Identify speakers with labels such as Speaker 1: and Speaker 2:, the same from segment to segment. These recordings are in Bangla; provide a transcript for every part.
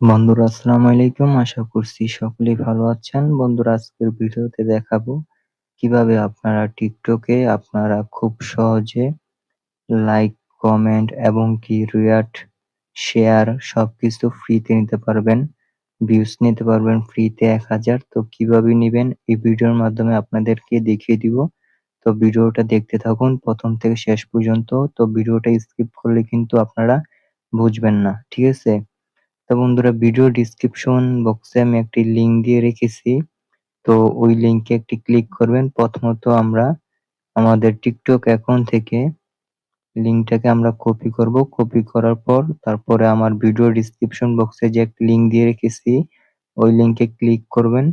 Speaker 1: বন্ধুরা, আসসালামু আলাইকুম। আশা করছি সকলেই ভালো আছেন। বন্ধুরা, আজকের ভিডিওতে দেখাবো কীভাবে আপনারা টিকটকে আপনারা খুব সহজে লাইক কমেন্ট এবং কি রিয়াক্ট শেয়ার সবকিছু ফ্রিতে নিতে পারবেন। ভিউজ নিতে পারবেন ফ্রিতে এক হাজার। তো কীভাবে নেবেন এই ভিডিওর মাধ্যমে আপনাদেরকে দেখিয়ে দিব। তো ভিডিওটা দেখতে থাকুন প্রথম থেকে শেষ পর্যন্ত। তো ভিডিওটা স্কিপ করলে কিন্তু আপনারা বুঝবেন না। ঠিক আছে? তো বন্ধুরা ভিডিও ডিসক্রিপশন বক্সে আমি একটি লিঙ্ক দিয়ে রেখেছি। তো ওই লিঙ্কে একটি ক্লিক করবেন। প্রথমত আমরা আমাদের টিকটক অ্যাকাউন্ট থেকে লিঙ্কটাকে আমরা কপি করব। কপি করার পর তারপরে আমার ভিডিও ডিসক্রিপশন বক্সে যে একটি লিঙ্ক দিয়ে রেখেছি, ওই লিঙ্কে ক্লিক করবেন।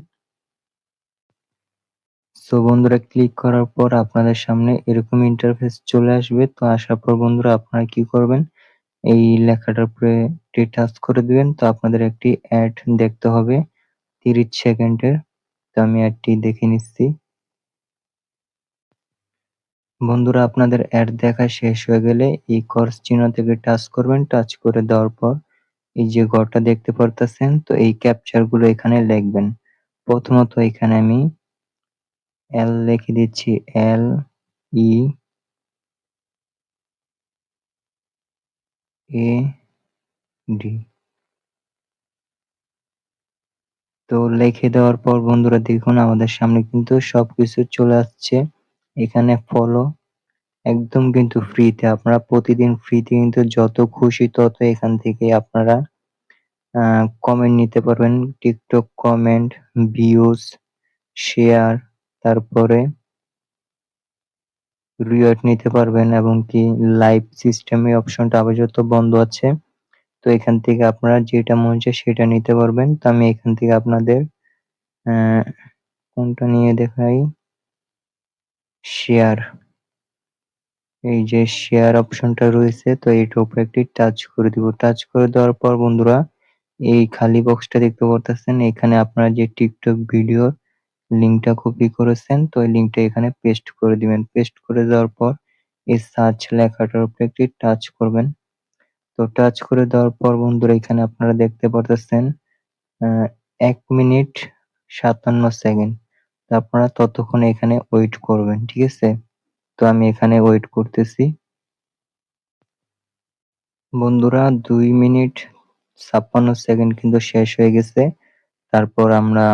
Speaker 1: সো বন্ধুরা ক্লিক করার পর আপনাদের সামনে এরকম ইন্টারফেস চলে আসবে। তো আসার পর বন্ধুরা আপনারা কি করবেন? এই লেখাটার উপরে একটি টাচ করে দিবেন। তো আপনাদের একটি অ্যাড দেখতে হবে তিরিশ সেকেন্ডের। তো আমি অ্যাডটি দেখে নিচ্ছি। বন্ধুরা, আপনাদের অ্যাড দেখা শেষ হয়ে গেলে এই কর্স চিহ্ন থেকে টাচ করবেন। টাচ করে দেওয়ার পর এই যে ঘরটা দেখতে পারতেছেন, তো এই ক্যাপচারগুলো এখানে লিখবেন। প্রথমত এখানে আমি এল লিখে দিচ্ছি এল ই এ, ডি। তো লিখে দেওয়ার পর বন্ধুরা দেখুন, আমাদের সামনে কিন্তু সবকিছু চলে আসছে। এখানে ফলো একদম কিন্তু ফ্রিতে আপনারা প্রতিদিন ফ্রিতে কিন্তু যত খুশি তত এখান থেকে আপনারা কমেন্ট নিতে পারবেন। টিকটক কমেন্ট ভিউজ শেয়ার তারপরে রিওয়ার্ড নিতে পারবেন এবং কি লাইভ সিস্টেমে অপশনটা আপাতত বন্ধ আছে। তো এখান থেকে আপনারা যেটা মনে হচ্ছে সেটা নিতে পারবেন। তো আমি এখান থেকে আপনাদের কোনটা নিয়ে দেখাই? শেয়ার। এই যে শেয়ার অপশনটা রয়েছে, তো এইটার উপরে একটি টাচ করে দিব। টাচ করে দেওয়ার পর বন্ধুরা, এই খালি বক্সটা দেখতে পারতেছেন। এখানে আপনারা যে টিকটক ভিডিওর লিঙ্কটা কপি করেছেন, তো এই লিঙ্কটা এখানে পেস্ট করে দিবেন। পেস্ট করে দেওয়ার পর এই সার্চ লেখাটার উপরে একটি টাচ করবেন। তো টাচ করে দেওয়ার পর বন্ধুরা, এখানে আপনারা দেখতে পারতেছেন এক মিনিট সাতান্ন সেকেন্ড আপনারা ততক্ষণ এখানে ওয়েট করবেন, ঠিক আছে? তো আমি এখানে ওয়েট করতেছি। বন্ধুরা, দুই মিনিট ছাপ্পান্ন সেকেন্ড কিন্তু শেষ হয়ে গেছে। তারপর আমরা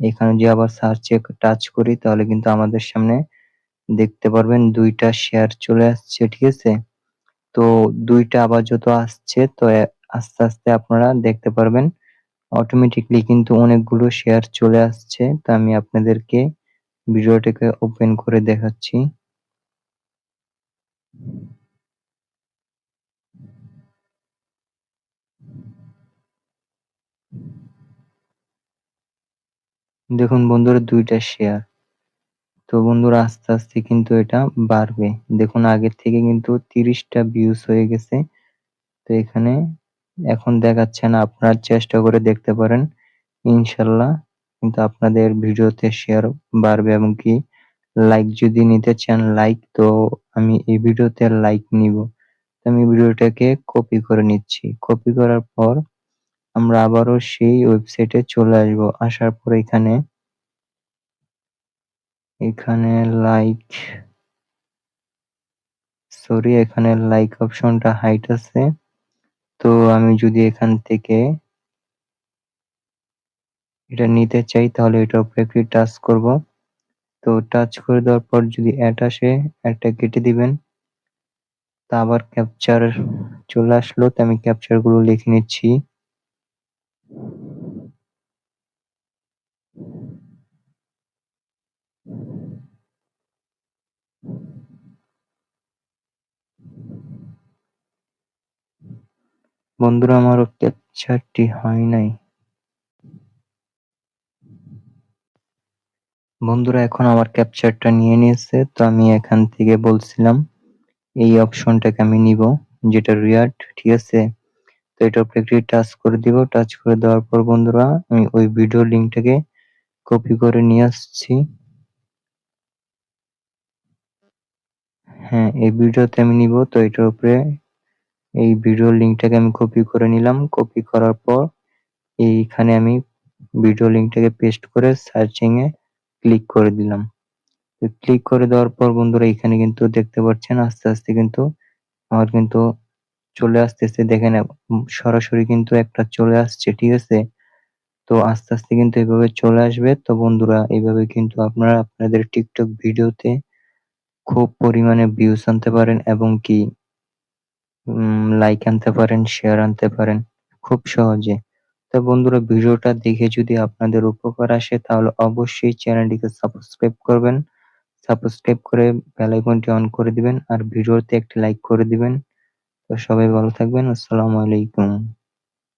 Speaker 1: এখানে যে আবার সার্চে টাচ করি, তাহলে কিন্তু আমাদের সামনে দেখতে পারবেন দুইটা শেয়ার চলে আসছে, ঠিক আছে? তো দুইটা আবার যত আসছে, তো আস্তে আস্তে আপনারা দেখতে পারবেন। অটোমেটিকলি কিন্তু অনেকগুলো শেয়ার চলে আসছে। তা আমি আপনাদেরকে ভিডিওটাকে ওপেন করে দেখাচ্ছি। দেখুন বন্ধুরা, দুইটা শেয়ার তো বন্ধুরা, আস্তে আস্তে কিন্তু এটা বাড়বে। দেখুন, আগের থেকে কিন্তু তিরিশটা ভিউজ হয়ে গেছে। তো এখানে এখন দেখাচ্ছে না, আপনারা চেষ্টা করে দেখতে পারেন। ইনশাল্লাহ কিন্তু আপনাদের ভিডিওতে শেয়ার বাড়বে এবং কি লাইক যদি নিতে চান লাইক তো আমি এই ভিডিওতে লাইক নিব। আমি ভিডিওটাকে কপি করে নিচ্ছি। কপি করার পর আমরা আবারও সেই ওয়েবসাইটে চলে আসব। আসার পর এখানে এখানে লাইক সরি এখানে লাইক অপশনটা হাইট আছে। তো আমি যদি এখান থেকে এটা নিতে চাই, তাহলে এটার উপরে একটি টাচ করব। তো টাচ করে দেওয়ার পর যদি অ্যাড আসে অ্যাডটা কেটে দিবেন। তা আবার ক্যাপচার চলে আসলো, তো আমি ক্যাপচারগুলো লিখে নিচ্ছি। বন্ধুরা, আমার ক্যাপচারটি হয় নাই। বন্ধুরা, এখন আমার ক্যাপচারটা নিয়ে নিয়েছে, তো আমি এখান থেকে বলছিলাম, এই অপশনটাকে আমি নিব, যেটা রিয়ার্ট ঠিক আছে? তো এটা উপরে একটি টাচ করে দিব টাচ করে দেওয়ার পর বন্ধুরা, আমি ওই ভিডিও লিঙ্কটাকে কপি করে নিয়ে আসছি। হ্যাঁ এই ভিডিওতে আমি নিব, তো এটার উপরে এই ভিডিও লিঙ্কটাকে আমি কপি করে নিলাম। কপি করার পর এইখানে আমি ভিডিও লিঙ্কটাকে পেস্ট করে সার্চিং এ ক্লিক করে দিলাম। ক্লিক করে দেওয়ার পর বন্ধুরা এখানে কিন্তু দেখতে পাচ্ছেন আস্তে আস্তে কিন্তু আমার কিন্তু চলে আসতেছে। দেখেন, সরাসরি কিন্তু একটা চলে আসছে, ঠিক আছে? তো আস্তে আস্তে কিন্তু এভাবে চলে আসবে। তো বন্ধুরা এইভাবে কিন্তু আপনারা আপনাদের টিকটক ভিডিওতে খুব পরিমাণে ভিউজ আনতে পারেন এবং কি লাইক আনতে পারেন শেয়ার আনতে পারেন, খুব সহজে। তো বন্ধুরা, ভিডিওটা দেখে যদি আপনাদের উপকার আসে, তাহলে অবশ্যই চ্যানেলটিকে সাবস্ক্রাইব করবেন। সাবস্ক্রাইব করে বেল আইকনটি অন করে দিবেন, আর ভিডিওতে একটি লাইক করে দিবেন। তো সবাই ভালো থাকবেন, আসসালামু আলাইকুম।